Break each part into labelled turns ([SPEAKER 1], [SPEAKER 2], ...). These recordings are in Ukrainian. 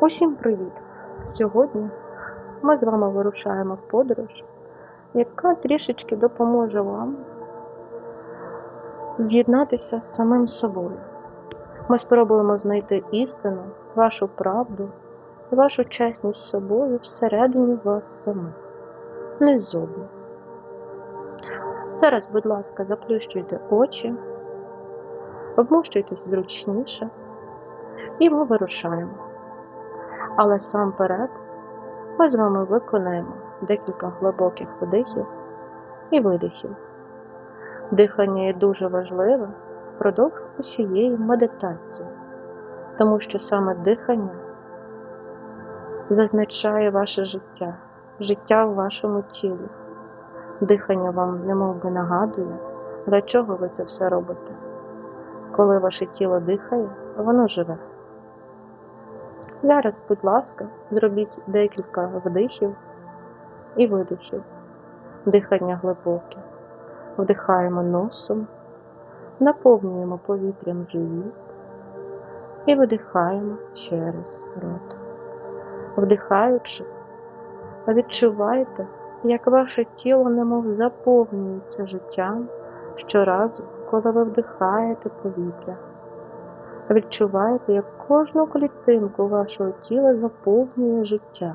[SPEAKER 1] Усім привіт! Сьогодні ми з вами вирушаємо в подорож, яка трішечки допоможе вам з'єднатися з самим собою. Ми спробуємо знайти істину, вашу правду і вашу чесність з собою всередині вас самих, не ззовні. Зараз, будь ласка, заплющуйте очі, обмощуйтесь зручніше, і ми вирушаємо. Але сам перед ми з вами виконаємо декілька глибоких вдихів і видихів. Дихання є дуже важливе впродовж усієї медитації, тому що саме дихання зазначає ваше життя, життя в вашому тілі. Дихання вам немов би нагадує, для чого ви це все робите. Коли ваше тіло дихає, воно живе. Зараз, будь ласка, зробіть декілька вдихів і видихів. Дихання глибоке. Вдихаємо носом, наповнюємо повітрям живіт і видихаємо через рот. Вдихаючи, відчувайте, як ваше тіло немов заповнюється життям щоразу, коли ви вдихаєте повітря. Відчуваєте, як кожну клітинку вашого тіла заповнює життя,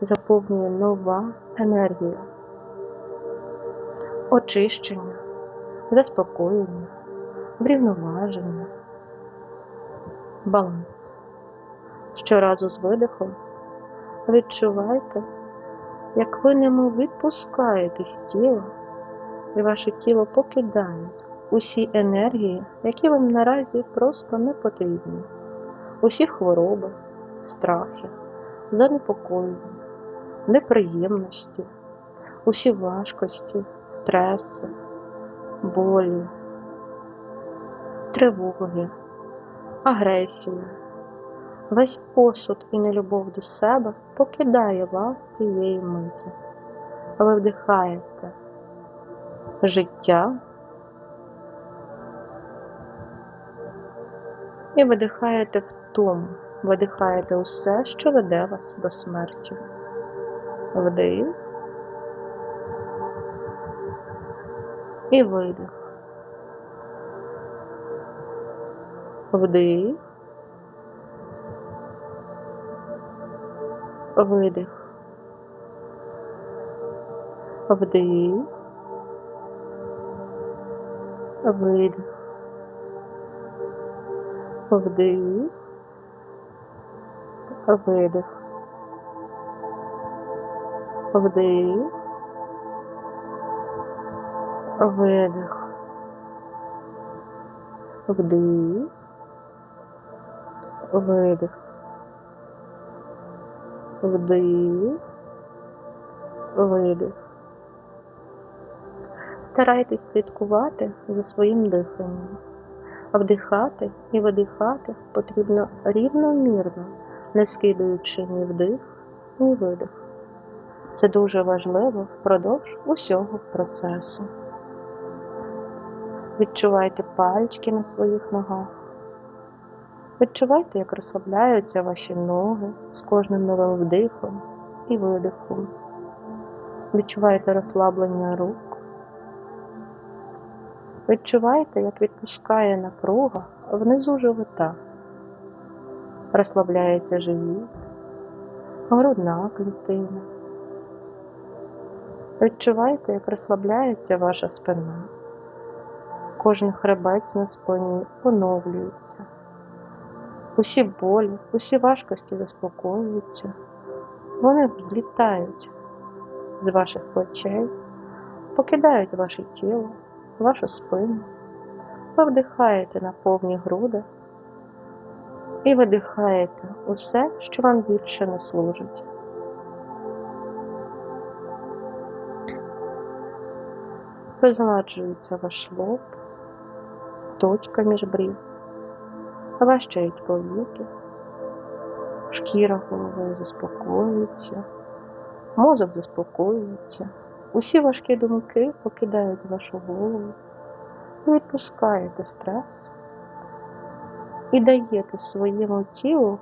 [SPEAKER 1] заповнює нова енергія, очищення, заспокоєння, врівноваження, баланс. Щоразу з видихом відчувайте, як ви немов відпускаєте з тіла, і ваше тіло покидає усі енергії, які вам наразі просто не потрібні, усі хвороби, страхи, занепокоєння, неприємності, усі важкості, стреси, болі, тривоги, агресію. Весь посуд і нелюбов до себе покидає вас цієї миті. Ви вдихаєте життя і видихаєте втому, видихаєте усе, що веде вас до смерті. Вдих і видих. Вдих. Видих. Вдих. Видих. Вдих, видих, вдих, видих, вдих, видих, вдих, видих. Старайтесь слідкувати за своїм диханням. Вдихати і видихати потрібно рівномірно, не скидуючи ні вдих, ні видих. Це дуже важливо впродовж усього процесу. Відчувайте пальчики на своїх ногах. Відчувайте, як розслабляються ваші ноги з кожним новим вдихом і видихом. Відчувайте розслаблення рук. Відчуваєте, як відпускає напруга внизу живота, розслабляється живіт, грудна клітина. Відчуваєте, як розслабляється ваша спина. Кожен хребець на спині поновлюється. Усі болі, усі важкості заспокоюються. Вони злітають з ваших плечей, покидають ваше тіло вашу спину. Ви на повні груди і видихаєте усе, що вам більше не служить. Розгладжується ваш лоб, точка між брів, ващають повіки, шкіра голови заспокоюється, мозок заспокоюється. Усі важкі думки покидають вашу голову, відпускаєте стрес і даєте своєму тілу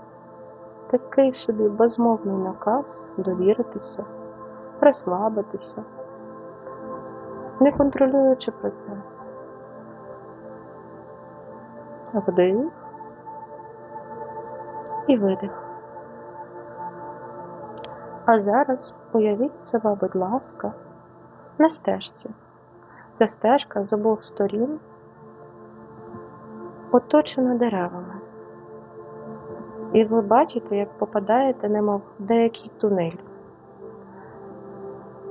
[SPEAKER 1] такий собі безмовний наказ довіритися, розслабитися, не контролюючи процес. Вдих і видих. А зараз уявіть себе, будь ласка, на стежці. Ця стежка з обох сторін оточена деревами. І ви бачите, як попадаєте, немов в деякий тунель.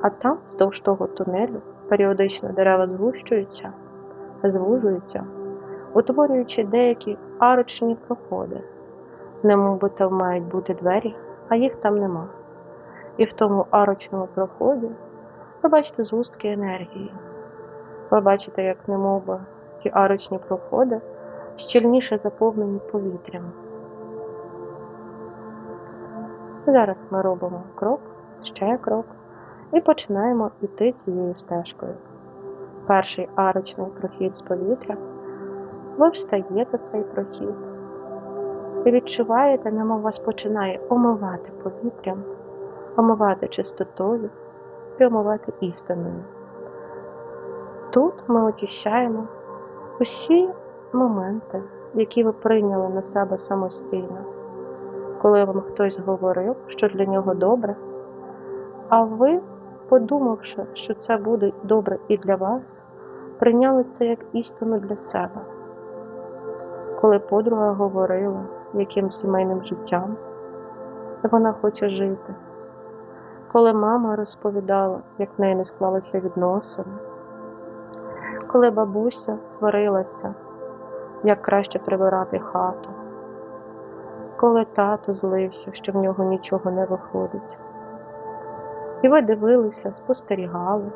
[SPEAKER 1] А там, вздовж того тунелю, періодично дерева згущуються, звужуються, утворюючи деякі арочні проходи, немов там мають бути двері, а їх там нема. І в тому арочному проході ви згустки енергії. Ви бачите, як немов би ті арочні проходи щільніше заповнені повітрям. Зараз ми робимо крок, ще крок, і починаємо йти цією стежкою. Перший арочний прохід з повітря. Ви встаєте в цей прохід і відчуваєте, немов вас починає омивати повітрям, омивати чистотою і омивати істиною. Тут ми очищаємо усі моменти, які ви прийняли на себе самостійно, коли вам хтось говорив, що для нього добре, а ви, подумавши, що це буде добре і для вас, прийняли це як істину для себе. Коли подруга говорила, яким сімейним життям вона хоче жити, коли мама розповідала, як в неї не склалися відносини, коли бабуся сварилася, як краще прибирати хату, коли тато злився, що в нього нічого не виходить. І ви дивилися, спостерігали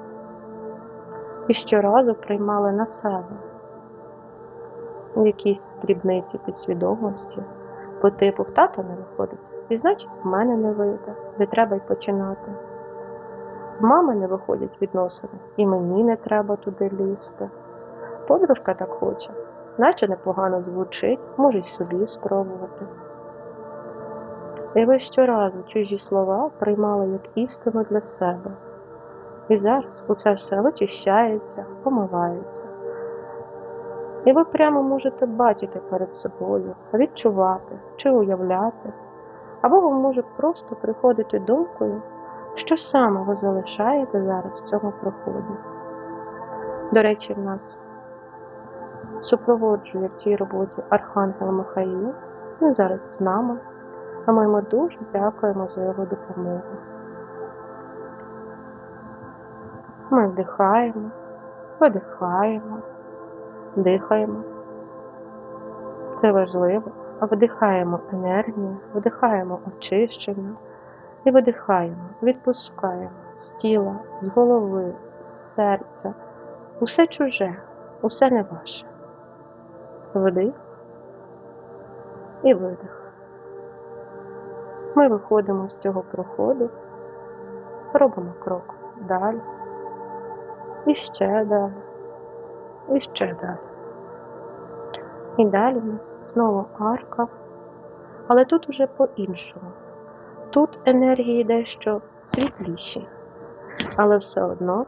[SPEAKER 1] і щоразу приймали на себе якісь дрібниці підсвідомості по типу в тата не виходить, і значить в мене не вийде, не треба й починати. В мами не виходять відносини, і мені не треба туди лізти. Подружка так хоче, наче непогано звучить, може й собі спробувати. І ви щоразу чужі слова приймали як істину для себе. І зараз усе все вичищається, помивається. І ви прямо можете бачити перед собою, відчувати чи уявляти, або вам може просто приходити думкою, що саме ви залишаєте зараз в цьому проході. До речі, в нас супроводжує в цій роботі Архангел Михаїл, він зараз з нами, а ми йому дуже дякуємо за його допомогу. Ми вдихаємо, видихаємо, дихаємо. Це важливо. Вдихаємо енергію, вдихаємо очищення і видихаємо, відпускаємо з тіла, з голови, з серця. Усе чуже, усе не ваше. Вдих і видих. Ми виходимо з цього проходу, робимо крок далі, і ще далі, і ще далі. І далі в нас знову арка, але тут уже по-іншому. Тут енергії дещо світліші, але все одно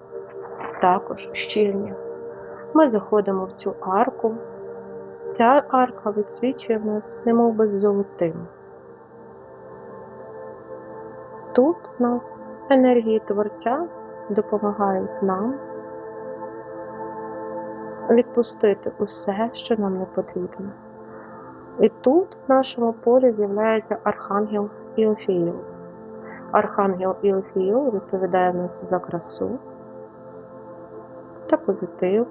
[SPEAKER 1] також щільні. Ми заходимо в цю арку. Ця арка відсвічує в нас немов би золотим. Тут в нас енергії Творця допомагають нам відпустити усе, що нам не потрібно. І тут в нашому полі з'являється Архангел Іофіїл. Архангел Іофіїл відповідає нас за красу та позитив.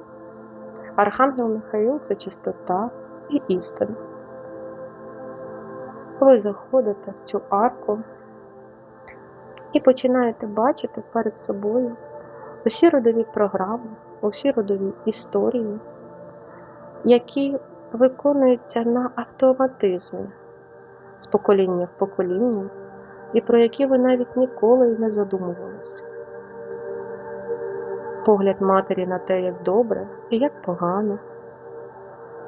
[SPEAKER 1] Архангел Михаїл це чистота і істина. Ви заходите в цю арку і починаєте бачити перед собою усі родові програми, усі родові історії, які виконуються на автоматизмі з покоління в покоління, і про які ви навіть ніколи й не задумувалися. Погляд матері на те, як добре і як погано,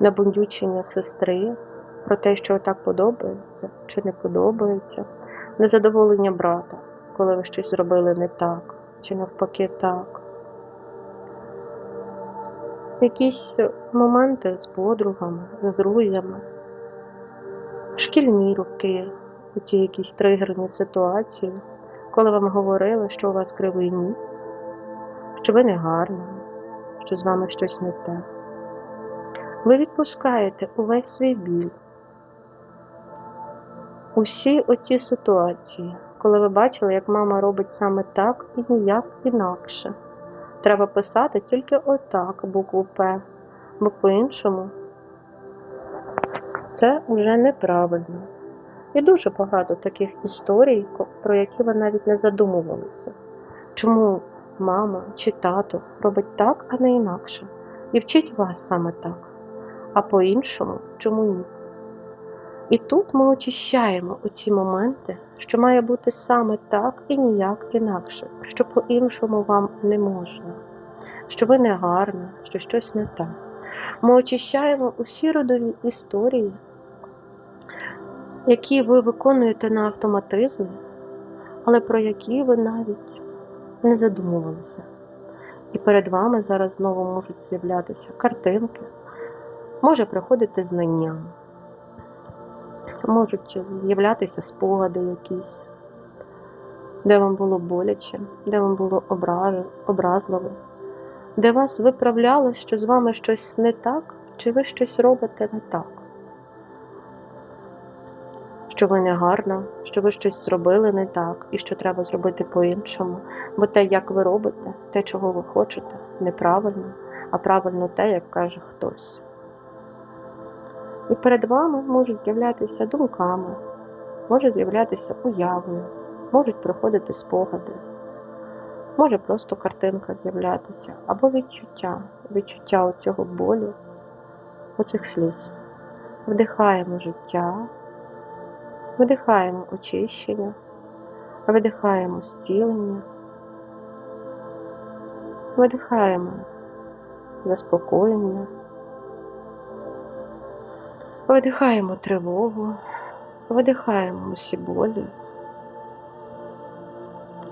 [SPEAKER 1] набундючення сестри, про те, що так подобається чи не подобається, незадоволення брата, коли ви щось зробили не так, чи навпаки так. Якісь моменти з подругами, з друзями, шкільні роки, ті якісь тригерні ситуації, коли вам говорили, що у вас кривий ніс, що ви не гарні, що з вами щось не те. Ви відпускаєте увесь свій біль. Усі оті ситуації, коли ви бачили, як мама робить саме так і ніяк інакше. Треба писати тільки отак букву П, бо по-іншому це вже неправильно. І дуже багато таких історій, про які ви навіть не задумувалися. Чому мама чи тато робить так, а не інакше, і вчить вас саме так, а по-іншому чому ні? І тут ми очищаємо оці моменти, що має бути саме так і ніяк інакше, що по-іншому вам не можна, що ви не гарна, що щось не так. Ми очищаємо усі родові історії, які ви виконуєте на автоматизмі, але про які ви навіть не задумувалися. І перед вами зараз знову можуть з'являтися картинки, може приходити знання, можуть з'являтися спогади якісь, де вам було боляче, де вам було образливо, де вас виправляли, що з вами щось не так, чи ви щось робите не так. Що ви не гарна, що ви щось зробили не так, і що треба зробити по-іншому. Бо те, як ви робите, те, чого ви хочете, неправильно, а правильно те, як каже хтось. І перед вами можуть з'являтися думками, може з'являтися уявою, можуть приходити спогади, може просто картинка з'являтися, або відчуття, відчуття цього болю, оцих сліз. Вдихаємо життя, видихаємо очищення, видихаємо зцілення, видихаємо заспокоєння. Видихаємо тривогу, видихаємо усі болі,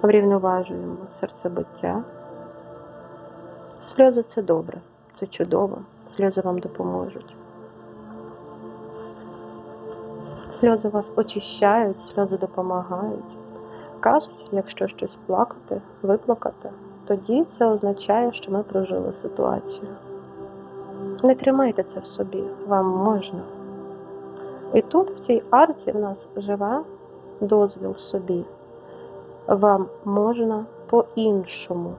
[SPEAKER 1] врівноважуємо серцебиття. Сльози це добре, це чудово, сльози вам допоможуть. Сльози вас очищають, сльози допомагають. Кажуть, якщо щось плакати, виплакати, тоді це означає, що ми прожили ситуацію. Не тримайте це в собі, вам можна. І тут, в цій арці, в нас живе дозвіл собі. Вам можна по-іншому.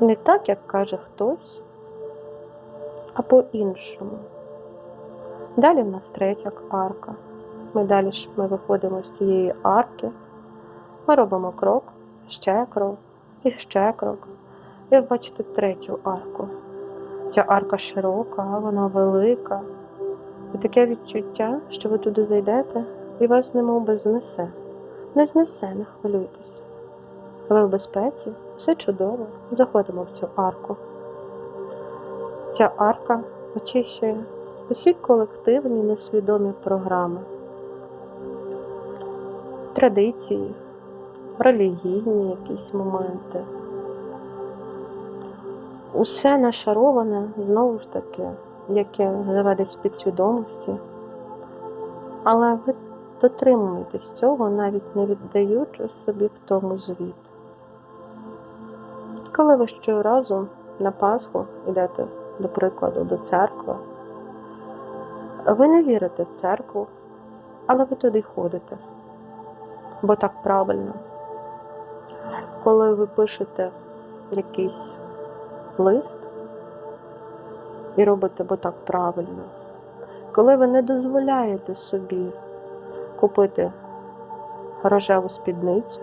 [SPEAKER 1] Не так, як каже хтось, а по-іншому. Далі в нас третя арка. Ми далі ми виходимо з цієї арки, ми робимо крок, ще крок і ще крок. І ви бачите третю арку. Ця арка широка, вона велика. І таке відчуття, що ви туди зайдете і вас немов би знесе. Не знесе, не хвилюйтесь. Ви в безпеці, все чудово. Заходимо в цю арку. Ця арка очищує усі колективні несвідомі програми, традиції, релігійні якісь моменти. Усе нашароване знову ж таки, яке живе десь в підсвідомості, але ви дотримуєтесь цього, навіть не віддаючи собі в тому звіт. Коли ви щоразу на Пасху йдете, до прикладу, до церкви, ви не вірите в церкву, але ви туди ходите, бо так правильно. Коли ви пишете якийсь лист і робите, бо так правильно, коли ви не дозволяєте собі купити рожеву спідницю,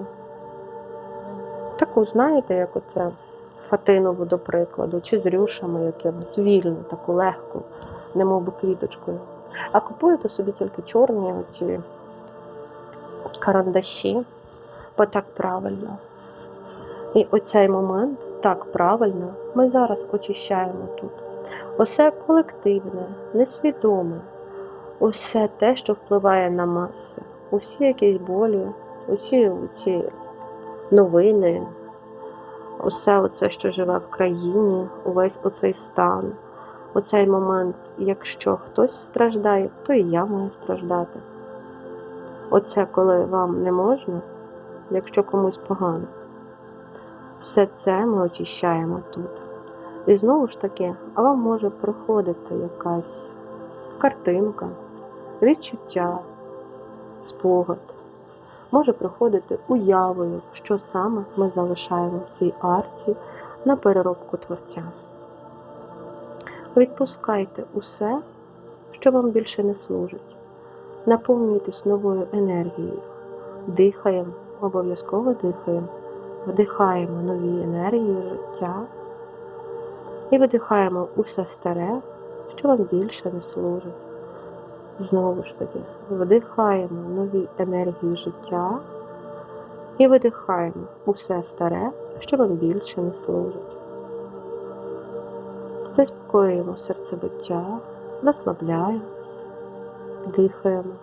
[SPEAKER 1] таку, знаєте, як оце фатинову, до прикладу, чи з рюшами якимось, вільну, таку легку, немов би квіточкою. А купуєте собі тільки чорні оці карандаші, бо так правильно. І оцей момент так правильно ми зараз очищаємо тут. усе колективне, несвідоме, усе те, що впливає на маси, усі якісь болі, усі ці новини, усе оце, що живе в країні, увесь оцей стан, оцей момент, якщо хтось страждає, то і я маю страждати. Оце коли вам не можна, якщо комусь погано. Все це ми очищаємо тут. І знову ж таки, вам може приходити якась картинка, відчуття, спогад. Може приходити уявою, що саме ми залишаємо в цій арці на переробку творця. Відпускайте усе, що вам більше не служить. Наповнюйтесь новою енергією. Дихаємо, обов'язково дихаємо, вдихаємо нові енергії життя і видихаємо усе старе, що вам більше не служить. Знову ж таки, вдихаємо нові енергії життя і видихаємо усе старе, що вам більше не служить. Заспокоюємо серцебиття, розслабляємо, дихаємо.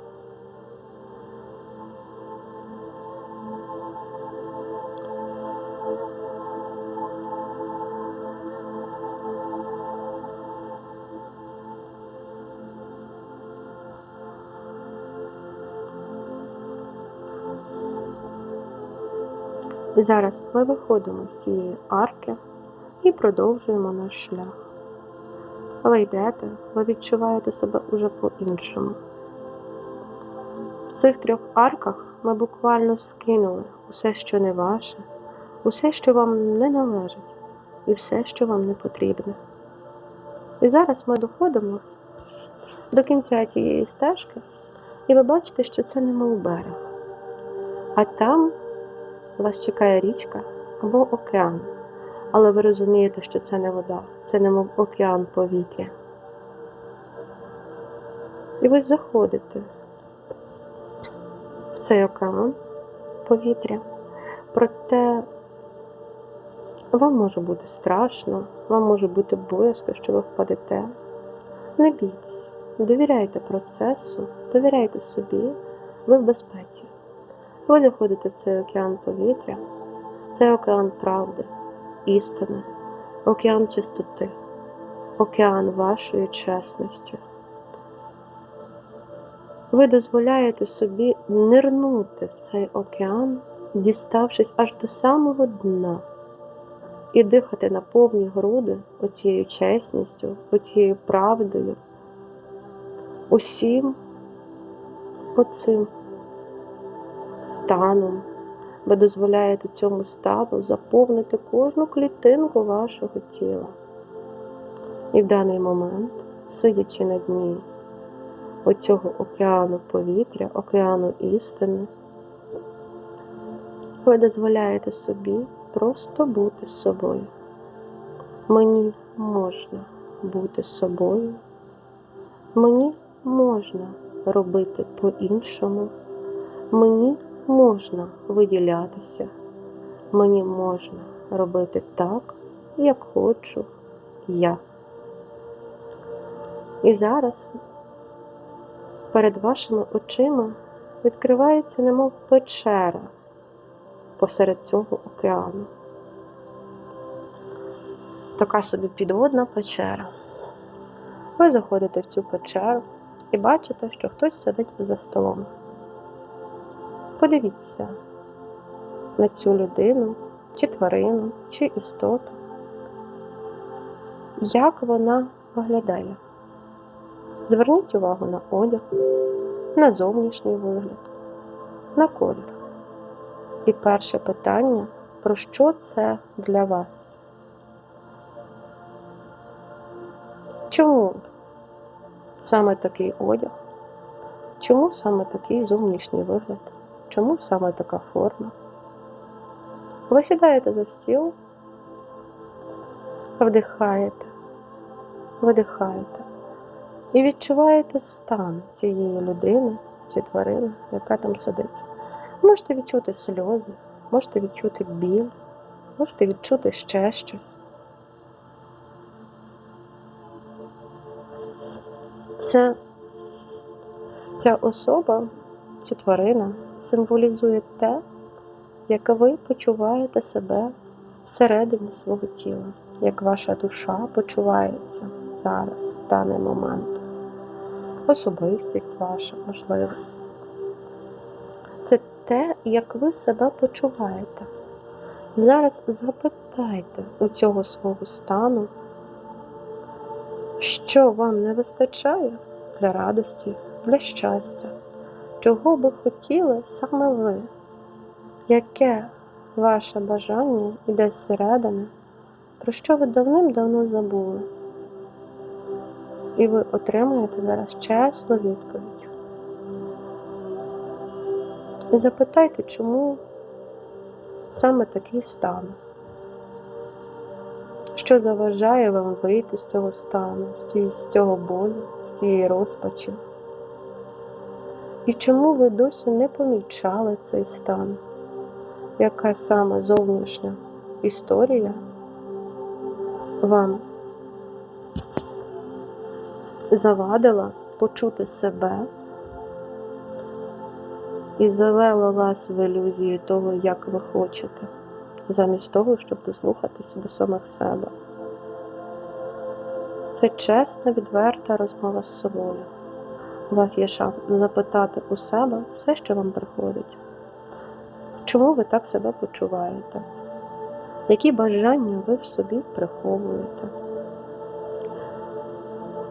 [SPEAKER 1] Зараз ми виходимо з цієї арки і продовжуємо наш шлях. Ви йдете, ви відчуваєте себе уже по-іншому. В цих трьох арках ми буквально скинули усе, що не ваше, усе, що вам не належить, і все, що вам не потрібне. І зараз ми доходимо до кінця цієї стежки, і ви бачите, що це немов берег. А там вас чекає річка або океан. Але ви розумієте, що це не вода, це немов океан повітря. І ви заходите в цей океан повітря. Проте вам може бути страшно, вам може бути боязко, що ви впадете. Не бійтесь, довіряйте процесу, довіряйте собі, ви в безпеці. Ви заходите в цей океан повітря, це океан правди, істини, океан чистоти, океан вашої чесності. Ви дозволяєте собі нирнути в цей океан, діставшись аж до самого дна, і дихати на повні груди оцією чесністю, оцією правдою, усім оцим станом. Ви дозволяєте цьому стану заповнити кожну клітинку вашого тіла. І в даний момент, сидячи на дні оцього океану повітря, океану істини, ви дозволяєте собі просто бути собою. Мені можна бути собою, мені можна робити по-іншому, мені можна виділятися, мені можна робити так, як хочу я. І зараз перед вашими очима відкривається немов печера посеред цього океану. Така собі підводна печера. Ви заходите в цю печеру і бачите, що хтось сидить за столом. Подивіться на цю людину, чи тварину, чи істоту, як вона виглядає. Зверніть увагу на одяг, на зовнішній вигляд, на колір. І перше питання, про що це для вас? Чому саме такий одяг? Чому саме такий зовнішній вигляд? Чому саме така форма? Ви сідаєте за стіл, вдихаєте, видихаєте і відчуваєте стан цієї людини чи тварини, яка там сидить. Можете відчути сльози, можете відчути біль, можете відчути ще щось. Це ця особа, ця тварина символізує те, як ви почуваєте себе всередині свого тіла, як ваша душа почувається зараз, в даний момент. Особистість ваша можливо. Це те, як ви себе почуваєте. Зараз запитайте у цього свого стану, що вам не вистачає для радості, для щастя, чого би хотіли саме ви, яке ваше бажання іде зсередини, про що ви давним-давно забули. І ви отримаєте зараз чесну відповідь. Запитайте, чому саме такий стан? Що заважає вам вийти з цього стану, з цього болю, з цієї розпачі? І чому ви досі не помічали цей стан? Яка саме зовнішня історія вам завадила почути себе і завела вас в ілюзію того, як ви хочете, замість того, щоб дослухатися до самих себе. Це чесна, відверта розмова з собою. У вас є шанс запитати у себе все, що вам приходить. Чому ви так себе почуваєте? Які бажання ви в собі приховуєте?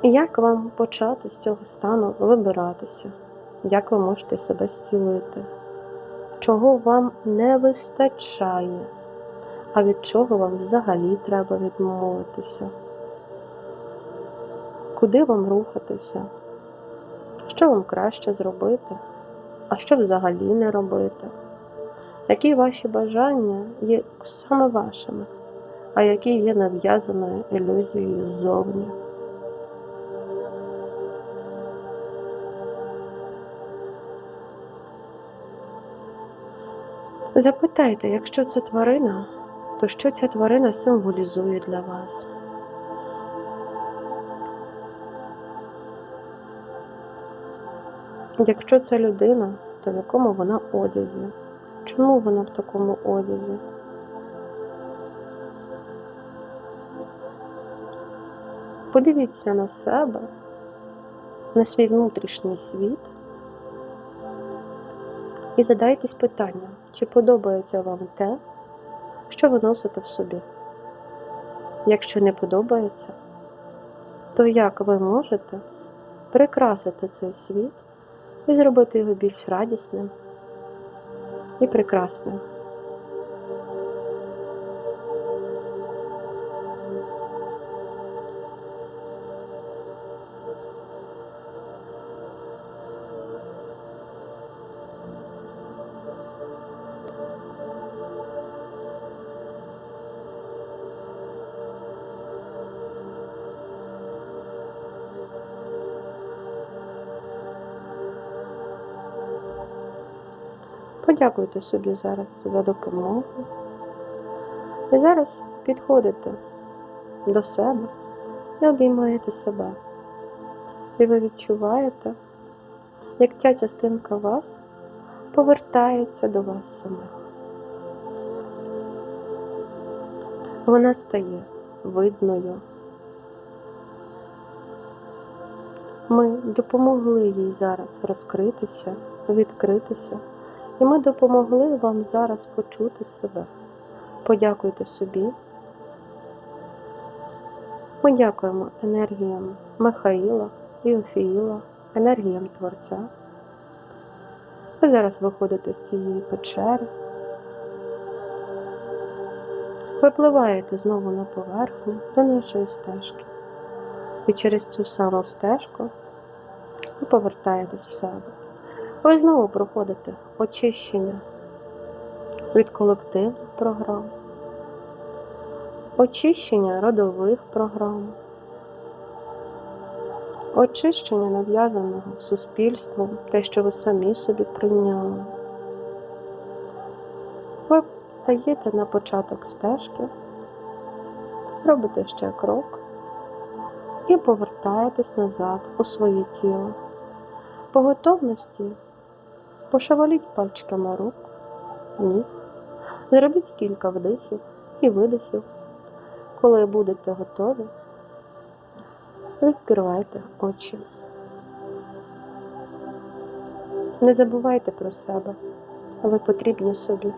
[SPEAKER 1] І як вам почати з цього стану вибиратися? Як ви можете себе зцілити? Чого вам не вистачає? А від чого вам взагалі треба відмовитися? Куди вам рухатися? Що вам краще зробити? А що взагалі не робити? Які ваші бажання є саме вашими, а які є нав'язаною ілюзією ззовні? Запитайте, якщо це тварина, то що ця тварина символізує для вас? Якщо це людина, то в якому вона одязі? Чому вона в такому одязі? Подивіться на себе, на свій внутрішній світ і задайтесь питанням, чи подобається вам те, що ви носите в собі. Якщо не подобається, то як ви можете прикрасити цей світ і зробити його більш радісним і прекрасним? Подякуйте собі зараз за допомогу. І зараз підходите до себе і обіймаєте себе. І ви відчуваєте, як ця частинка вас повертається до вас самих. Вона стає видною. Ми допомогли їй зараз розкритися, відкритися. І ми допомогли вам зараз почути себе. Подякуйте собі. Ми дякуємо енергіям Михаїла, Іофіїла, енергіям Творця. Ви зараз виходите з цієї печери. Випливаєте знову на поверхню до нашої стежки. І через цю саму стежку ви повертаєтесь в себе. Ви знову проходите очищення від колективних програм, очищення родових програм, очищення нав'язаного суспільством, те, що ви самі собі прийняли. Ви стаєте на початок стежки, робите ще крок і повертаєтесь назад у своє тіло. По готовності пошевеліть пальчиками рук, ніг, зробіть кілька вдихів і видихів. Коли будете готові, відкривайте очі. Не забувайте про себе, ви потрібні собі.